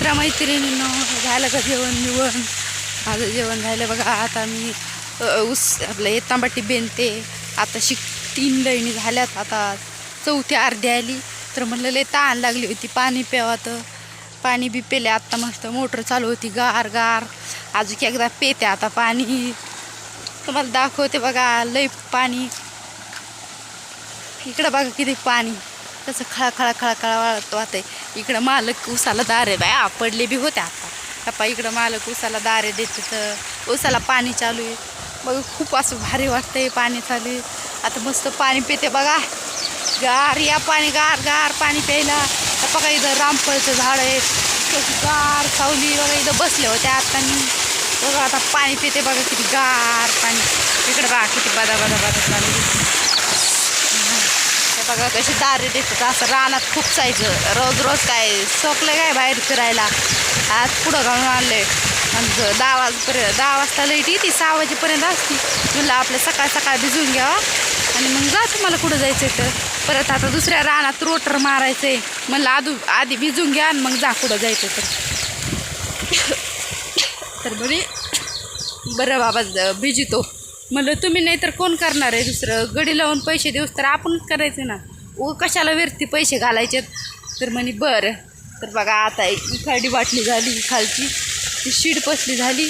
मित्रमैत्रिणींनो झालं का जेवण बिवण? माझं जेवण झालं बघा आता मी उस ऊस आपलं हे तांबाटी बेनते आता शिक तीन लयणी झाल्यात आता चौथी अर्धी आली. तर म्हणलं लय ताण लागली होती पाणी प्यावं तर पाणी बी पेले आत्ता मस्त मोटर चालू होती गार गार. अजून एकदा पेते आता पाणी. तुम्हाला दाखवते बघा लय पाणी. इकडं बघा किती पाणी. कसं खळा खळा खळा खळा वाळत वाहतंय. इकडं मालक उसाला दारे बाय पडले बी होते आता. पप्पा इकडं मालक उसाला दारे देते तर उसाला पाणी चालू आहे. बघ खूप असं भारी वाटतंय पाणी चालू आहे. आता मस्त पाणी पिते बघा. गार या पाणी गार गार पाणी प्यायला. तर बघा इथं रामफळचं झाड आहे कशी गार सावली बघा इथं बसले होते आता. मी बघा आता पाणी पिते बघा किती गार पाणी. इकडं बघा किती बदा बदा बदा चालू बघा कशी दारी देतात असं रानात खूप जायचं रोज रोज काय सोकलं काय बाहेर फिरायला. आज पुढं घालून आणले. आणि दहा वाजपर्यंत दहा वाजता लाइट येते सहा वाजेपर्यंत असते. म्हणलं आपलं सकाळ सकाळ भिजून घ्यावा. आणि मग जा तुम्हाला कुठं जायचं तर. परत आता दुसऱ्या रानात रोटर मारायचं आहे म्हणलं आधू आधी भिजून घ्या आणि मग जा कुठं जायचं तर. तर बरं बाबा भिजितो. म्हणलं तुम्ही नाही तर कोण करणार आहे दुसरं? गडी लावून पैसे देऊस तर आपणच करायचं ना. व कशाला व्यर्थी पैसे घालायचे तर म्हणे बरं. तर बघा आता ही खाडी बाटली झाली खालची. ती शीड पसली झाली.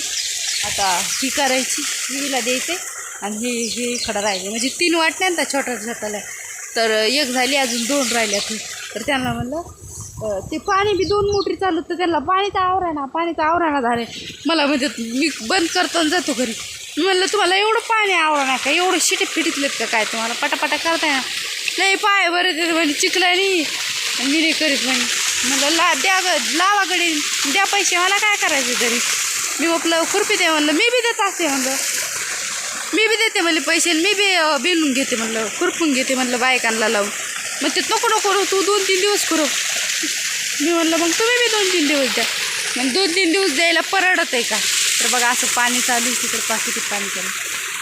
आता ही करायची हिला द्यायचे आणि हे हे खडा राहिले. म्हणजे तीन वाटल्या ना त्या छोट्या छोट्याला. तर एक झाली अजून दोन राहिल्या ती तर त्यांना म्हणलं ते पाणी बी दोन मोटरी चालू तर त्यांना पाणी तर आवराना पाणी तर आवराना झाले मला म्हणजे मी बंद करतो आणि जातो घरी. मी म्हणलं तुम्हाला एवढं पाणी नाही का? एवढं शिटे फिटीतलेत का काय? तुम्हाला पटापटा करताय ना. म्हणजे नाही पाय बरं ते म्हणे चिकलाय नाही. मी नाही करीत म्हणे. म्हणलं ला द्या ग लावा द्या पैसे मला काय करायचं तरी? मी आपलं खुरपी दे म्हणलं. मी बी देत असते म्हणलं. मी बी देते म्हणले पैसे मी बी बिलून घेते म्हणलं खुरपून घेते म्हणलं बायकांना लावून. मग ते नको नको तू दोन तीन दिवस खुरप. मी म्हणलं मग तुम्ही बी दोन तीन दिवस द्या. मग दोन तीन दिवस द्यायला परडत आहे का? तर बघा असं पाणी चालू आहे तिकडं पा किती पाणी चालू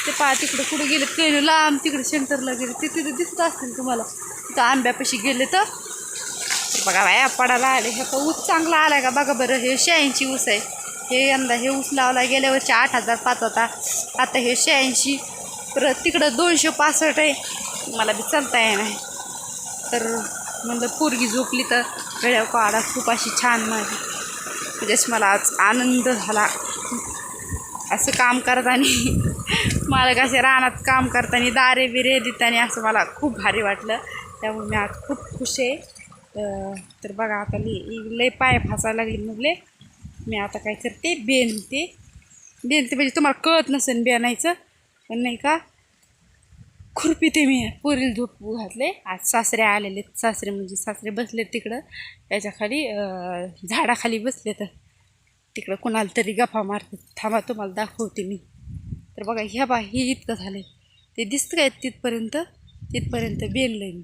ते पा तिकडं कुठं गेले ते लांब तिकडे सेंटरला गेले. ते तिथे दिसत असतील तुम्हाला. तिथं आंब्यापाशी गेले तर. बघा बाया पडायला आले. हे ऊस चांगला आला का? बघा बरं हे शहाऐंशी ऊस आहे. हे यंदा हे ऊस लावला गेल्या वर्षी आठ हजार पाच होता. आता हे शहाऐंशी. परत तिकडं दोनशे पासष्ट आहे. मला बी चालता येणार तर म्हणलं पोरगी झोपली तर गळ्यावर काढा. खूप अशी छान माझी म्हणजेच मला आज आनंद झाला. असं काम करताना मला कसे रानात काम करताना दारे बिरे देताना असं मला खूप भारी वाटलं. त्यामुळे मी आज खूप खुश आहे. तर बघा आता लई लई पाय फासायला लागली म्हणले मी आता काय करते बेनते बेनते म्हणजे तुम्हाला कळत नसेल बेनायचं पण नाही का? खुरपीते मी पोरील झोप घातले. आज सासरे आलेले सासरे म्हणजे सासरे बसले तिकडं. त्याच्याखाली झाडाखाली बसले तर तिकडं कोणाला तरी गप्पा मारते. थांबा तुम्हाला दाखवते मी. तर बघा ह्या बा हे इतकं झालं ते दिसतं काय तिथपर्यंत? तिथपर्यंत बेनलं मी.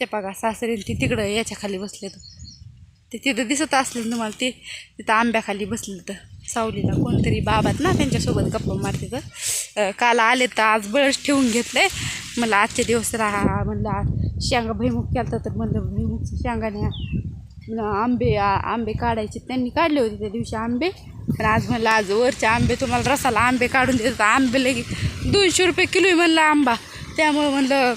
ते बघा सासरे ती तिकडं याच्या खाली बसले तर ते तिथं दिसत असले तुम्हाला ते तिथं आंब्याखाली बसलं तर सावलीला कोणतरी बाबात ना त्यांच्यासोबत गप्पा मारते तर काल आले तर आज बळच ठेवून घेतलंय. मला आजचे दिवस राहा. म्हणलं आज शेंगा भैमुख केलं तर म्हणलं भैमुखच्या शेंगाने आंबे आंबे काढायचे. त्यांनी काढले होते त्या दिवशी आंबे. पण आज म्हणलं आज वरचे आंबे तुम्हाला रसाला आंबे काढून देतात आंबे लगे दोनशे रुपये किलो आहे म्हणलं आंबा. त्यामुळं म्हणलं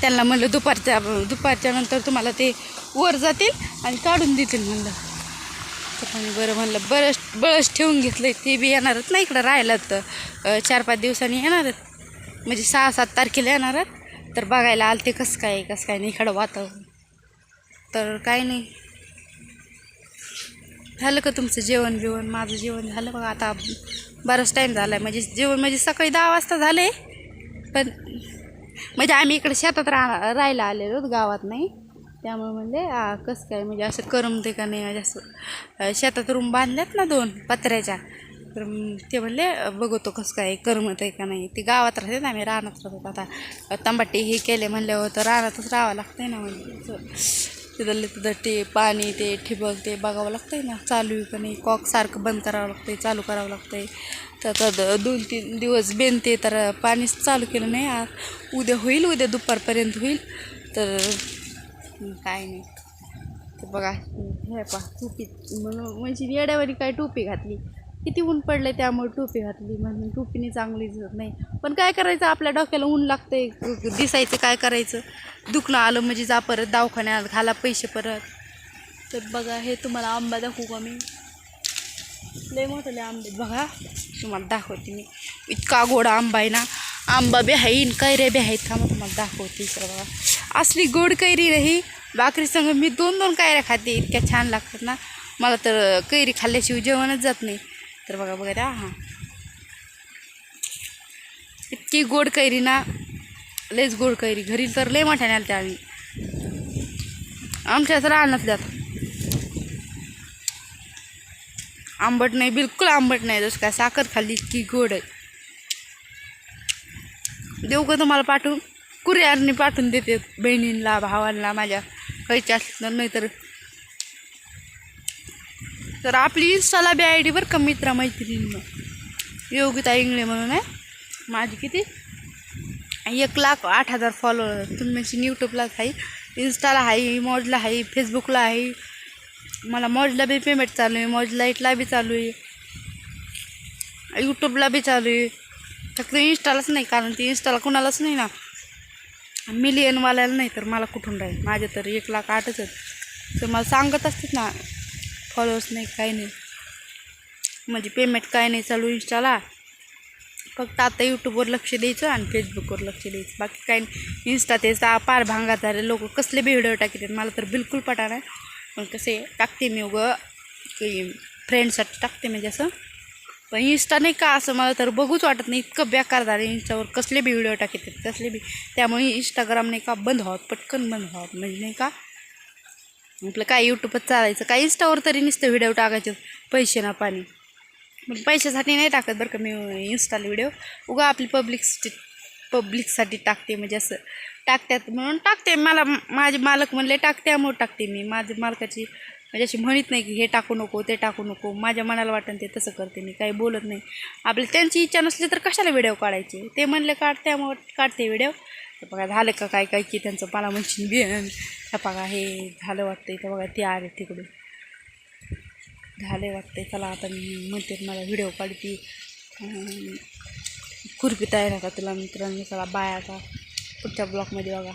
त्यांना म्हणलं दुपारच्या दुपारच्या नंतर तुम्हाला ते वर जातील आणि काढून देतील म्हणलं. तर बरं म्हणलं बरस बळस ठेवून घेतलं ते बी येणारच ना इकडं राहिलं तर. चार पाच दिवसांनी येणारच. म्हणजे सहा सात तारखेला येणारच. तर बघायला आलं ते कसं काय कसं काय नाही इकडं वातावरण. तर काय नाही. झालं का तुमचं जेवण बिवण? माझं जेवण झालं बघा. आता बराच टाईम झाला आहे म्हणजे जेवण म्हणजे सकाळी दहा वाजता झाले. पण म्हणजे आम्ही इकडे शेतात राहा राहायला आलेलो गावात नाही. त्यामुळे म्हणले कसं काय? म्हणजे असं करमते का नाही? म्हणजे असं शेतात रूम बांधल्यात ना दोन पत्र्याच्या. तर ते म्हणले बघतो कसं काय? करमत आहे का नाही? ते गावात राहते ना आम्ही रानात राहतो. आता तंबाटी हे केले म्हणल्यावर तर रानातच राहावं लागतंय ना म्हणजे. तिथलं तिथं ते पाणी ते ठिबक ते बघावं लागतं आहे ना. चालू आहे का नाही? कॉक सारखं बंद करावं लागतं आहे चालू करावं लागतं आहे तर आता दोन तीन दिवस बेनते तर पाणीच चालू केलं नाही आ- उद्या होईल उद्या दुपारपर्यंत होईल. तर काय नाही. तर बघा हे पहा टोपी. म्हणून म्हणजे येड्यावरी काय टोपी घातली. किती ऊन पडलं त्यामुळे टोपी घातली म्हणून टोपीने चांगली दिसत नाही. पण काय करायचं आपल्या डोक्याला ऊन लागतंय दिसायचं काय करायचं. दुखणं आलं म्हणजे जा परत दवाखान्यात घाला पैसे परत. तर बघा हे तुम्हाला आंबा दाखवू का मी? लय मोठे आंबे बघा. तुम्हाला दाखवते मी. इतका गोड आंबा आहे ना. आंबा बी आहे कैऱ्या बी आहेत का मग तुम्हाला दाखवते सर बघा. असली गोड कैरी रही भाकरी संग मी दोन दोन कैऱ्या खाते इतक्या छान लागतात ना. मला तर कैरी खाल्ल्याशिवाय जेवणच जात नाही. तर बघा बघा द्या हां. इतकी गोड कैरी ना. लयच गोड कैरी. घरी तर लय मोठ्याने आल्या आम्ही. आमच्याच नसल्यात. आंबट नाही बिलकुल आंबट नाही. जसं काय साखर खाल्ली इतकी गोड आहे. देऊ का तुम्हाला पाठवून? कुरिअरने पाठवून देते बहिणींना भावांना माझ्या. खायच्या असलं नाही तर आपली इन्स्टाला बी आय डी बरं का मित्रा मैत्रिणीनं. योगिता इंगळे म्हणून आहे. माझी किती? एक लाख आठ हजार फॉलोअर तुम्ही यूट्यूबला आहे इन्स्टाला आहे मॉजला आहे फेसबुकला आहे. मला मॉजला बी पेमेंट चालू आहे मॉज लाईटला बी चालू आहे. यूट्यूबला बी चालू आहे. फक्त इन्स्टालाच नाही कारण ती इन्स्टाला कुणालाच नाही ना. मिलियनवाल्याला नाही तर मला कुठून राहील? माझे तर एक लाख आठच आहेत. तर मला सांगत असतात ना फॉलोअर्स नाही काही नाही. म्हणजे पेमेंट काय नाही चालू इन्स्टाला फक्त आता यूट्यूबवर लक्ष द्यायचं आणि फेसबुकवर लक्ष द्यायचं. बाकी काही नाही. इन्स्टा तेच पार भांगा झाले. लोक कसले बी व्हिडिओ टाकतात मला तर बिलकुल पटा नाही. पण कसे टाकते मी उगं. की फ्रेंडसाठी टाकते म्हणजे असं. पण इन्स्टा नाही का असं? मला तर बघूच वाटत नाही. इतकं बेकार झालं इन्स्टावर कसले बी व्हिडिओ टाकतात कसले बी. त्यामुळे इंस्टाग्राम नाही का बंद व्हावं पटकन बंद व्हावं म्हणजे नाही का? आपलं काय यूट्यूबच चालायचं? काय इंस्टावर तरी नुसतं व्हिडिओ टाकायचे पैसे ना पाणी. मग पैशासाठी नाही टाकत बरं का मी इन्स्टाला व्हिडिओ उगा आपली पब्लिकसाठी पब्लिकसाठी टाकते म्हणजे असं टाकत्यात म्हणून टाकते. मला माझे मालक म्हणले टाकते टाकते मी. माझ्या मालकाची म्हणजे अशी म्हणत नाही की हे टाकू नको ते टाकू नको. माझ्या मनाला वाटतं ते तसं करते मी काही बोलत नाही. आपली त्यांची इच्छा नसली तर कशाला व्हिडिओ काढायचे? ते म्हणले काढ त्यामुळे काढते व्हिडिओ तर बघा झालं का काय काय की त्यांचं पाला म्हणशीन बिन हे बघा हे झालं वाटतं तर बघा ते आले तिकडून. झाले वाटते चला आता मी म्हणते मला व्हिडिओ काढती. खुरपी तयार होता तुला मित्रांनी? चला बाय आता. पुढच्या ब्लॉकमध्ये बघा.